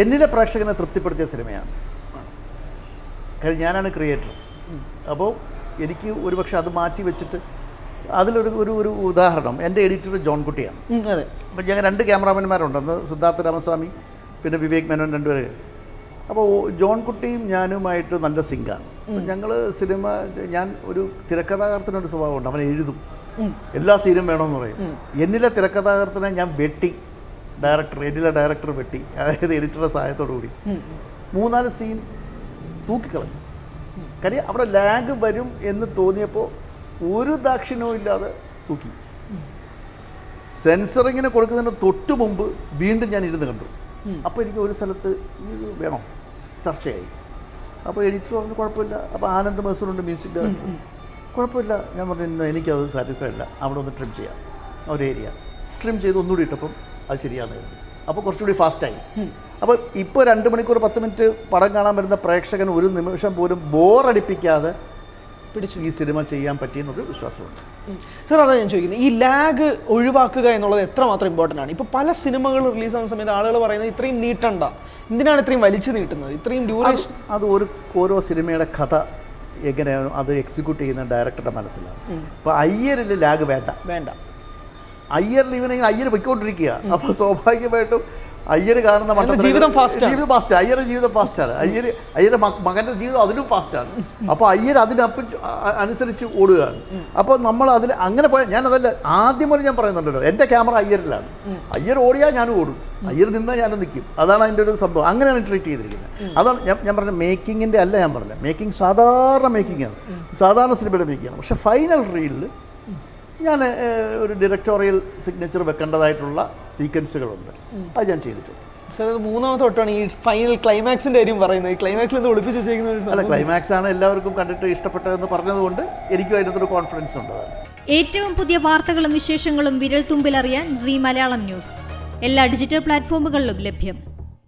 എന്നിലെ പ്രേക്ഷകനെ തൃപ്തിപ്പെടുത്തിയ സിനിമയാണ്. കാര്യം ഞാനാണ് ക്രിയേറ്റർ അപ്പോൾ എനിക്ക് ഒരുപക്ഷെ അത് മാറ്റി വെച്ചിട്ട് അതിലൊരു ഒരു ഒരു ഉദാഹരണം എന്റെ എഡിറ്റർ ജോൺ കുട്ടിയാണ്. അതെ. അപ്പം ഞങ്ങൾ രണ്ട് ക്യാമറാമാൻമാരുണ്ട്. അന്ന് സിദ്ധാർത്ഥ രാമസ്വാമി പിന്നെ വിവേക് മേനോൻ രണ്ടുപേര്. അപ്പോൾ ജോൺ കുട്ടിയും ഞാനുമായിട്ട് നല്ല സിങ്കാണ് അപ്പം ഞങ്ങൾ സിനിമ ഞാൻ ഒരു തിരക്കഥാകൃത്തിനൊരു സ്വഭാവമുണ്ട്. അവൻ എഴുതും. എല്ലാ സീനും വേണമെന്ന് പറയും. എന്നിലെ തിരക്കഥാകൃത്തിനെ ഞാൻ വെട്ടി. ഡയറക്ടർ എഡിലെ ഡയറക്ടർ വെട്ടി. അതായത് എഡിറ്ററുടെ സഹായത്തോടു കൂടി. മൂന്നാൽ സീൻ തൂക്കിക്കളഞ്ഞു. കാര്യം അവിടെ ലാഗ് വരും എന്ന് തോന്നിയപ്പോൾ ഒരു ദാക്ഷിണ്യവും ഇല്ലാതെ തൂക്കി. സെൻസറിങ്ങിന് കൊടുക്കുന്നതിന് തൊട്ട് മുമ്പ് വീണ്ടും ഞാൻ ഇരുന്ന് കണ്ടു. അപ്പോൾ എനിക്ക് ഒരു സ്ഥലത്ത് ഇത് വേണം. ചർച്ചയായി. അപ്പോൾ എഡിറ്റർ പറഞ്ഞു കുഴപ്പമില്ല. അപ്പോൾ ആനന്ദ് മസൂറുണ്ട് മ്യൂസിക് ഡയറക്ടർ. കുഴപ്പമില്ല. ഞാൻ പറഞ്ഞു "ഇന്ന് എനിക്കത് സാറ്റിസ്ഫൈ അല്ല. അവിടെ ഒന്ന് ട്രിം ചെയ്യാം. ഒരു ഏരിയ ട്രിം ചെയ്ത് ഒന്നുകൂടി ഇട്ടപ്പം അത് ശരിയാണ്. അപ്പോൾ കുറച്ചുകൂടി ഫാസ്റ്റായി അപ്പോൾ ഇപ്പോൾ രണ്ട് മണിക്കൂർ പത്ത് മിനിറ്റ് പടം കാണാൻ വരുന്ന പ്രേക്ഷകൻ ഒരു നിമിഷം പോലും ബോറടിപ്പിക്കാതെ പിടിച്ചു. ഈ സിനിമ ചെയ്യാൻ പറ്റിയെന്നൊരു വിശ്വാസമുണ്ട്. സർ സാർ അതാ ഞാൻ ചോദിക്കുന്നത്. ഈ ലാഗ് ഒഴിവാക്കുക എന്നുള്ളത് എത്രമാത്രം ഇമ്പോർട്ടന്റ് ആണ്? ഇപ്പോൾ പല സിനിമകൾ റിലീസ് ആകുന്ന സമയത്ത് ആളുകൾ പറയുന്നത് ഇത്രയും നീട്ടണ്ട. എന്തിനാണ് ഇത്രയും വലിച്ചു നീട്ടുന്നത്? ഇത്രയും ഡ്യൂറേഷൻ അത് ഒരു ഓരോ സിനിമയുടെ കഥ എങ്ങനെയാണ് അത് എക്സിക്യൂട്ട് ചെയ്യുന്ന ഡയറക്ടറുടെ മനസ്സിലാണ്. ഇപ്പോൾ അയ്യരിൽ ലാഗ് വേണ്ട. വേണ്ട. അയ്യറിൽ ലീവിനെങ്കിൽ അയ്യർ പൊയ്ക്കൊണ്ടിരിക്കുക അപ്പോൾ സ്വാഭാവികമായിട്ടും അയ്യർ കാണുന്ന അയാളുടെ ജീവിതം ഫാസ്റ്റ് അയ്യരുടെ ജീവിതം ഫാസ്റ്റാണ് അയ്യർ അയ്യരുടെ മകന്റെ ജീവിതം അതിലും ഫാസ്റ്റാണ് അപ്പോൾ അയ്യർ അതിനപ്പം അനുസരിച്ച് ഓടുകയാണ്. അപ്പോൾ നമ്മൾ അതിൽ അങ്ങനെ പോയാൽ ഞാൻ അതല്ല ആദ്യം മുതൽ ഞാൻ പറയുന്നുണ്ടല്ലോ എന്റെ ക്യാമറ അയ്യറിലാണ് അയ്യർ ഓടിയാൽ ഞാനും ഓടും. അയ്യർ നിന്നാൽ ഞാനും നിൽക്കും അതാണ് അതിന്റെ ഒരു സംഭവം. അങ്ങനെയാണ് ട്രീറ്റ് ചെയ്തിരിക്കുന്നത്. അതാണ് ഞാൻ ഞാൻ പറഞ്ഞ മേക്കിങ്ങിന്റെ അല്ല ഞാൻ പറഞ്ഞത്. മേക്കിംഗ് സാധാരണ മേക്കിംഗ് ആണ്. സാധാരണ സിനിമയുടെ മേക്കിംഗ് ആണ്. പക്ഷേ ഫൈനൽ റീലിൽ ഞാൻ ഒരു ഡയറക്ടോറിയൽ സിഗ്നേച്ചർ വെക്കേണ്ടതായിട്ടുള്ള സീക്വൻസുകളുണ്ട് അത് ഞാൻ ചെയ്തിട്ടുണ്ട്. അത് മൂന്നാമത്തെ തൊട്ടാണ് ഈ ഫൈനൽ ക്ലൈമാക്സിന്റെ കാര്യം പറയുന്നത്. ഈ ക്ലൈമാക്സിൽ എന്ത് ഒളിപ്പിച്ച് വെച്ചേക്കുന്ന അല്ല ക്ലൈമാക്സ് ആണ് എല്ലാവർക്കും കണ്ടിട്ട് ഇഷ്ടപ്പെട്ടതെന്ന് പറഞ്ഞതുകൊണ്ട് എനിക്കും അതിനകത്തൊരു കോൺഫിഡൻസ് ഉണ്ട്. ഏറ്റവും പുതിയ വാർത്തകളും വിശേഷങ്ങളും വിരൽ തുമ്പിലറിയാൻ സി മലയാളം ന്യൂസ്. എല്ലാ ഡിജിറ്റൽ പ്ലാറ്റ്ഫോമുകളിലും ലഭ്യം.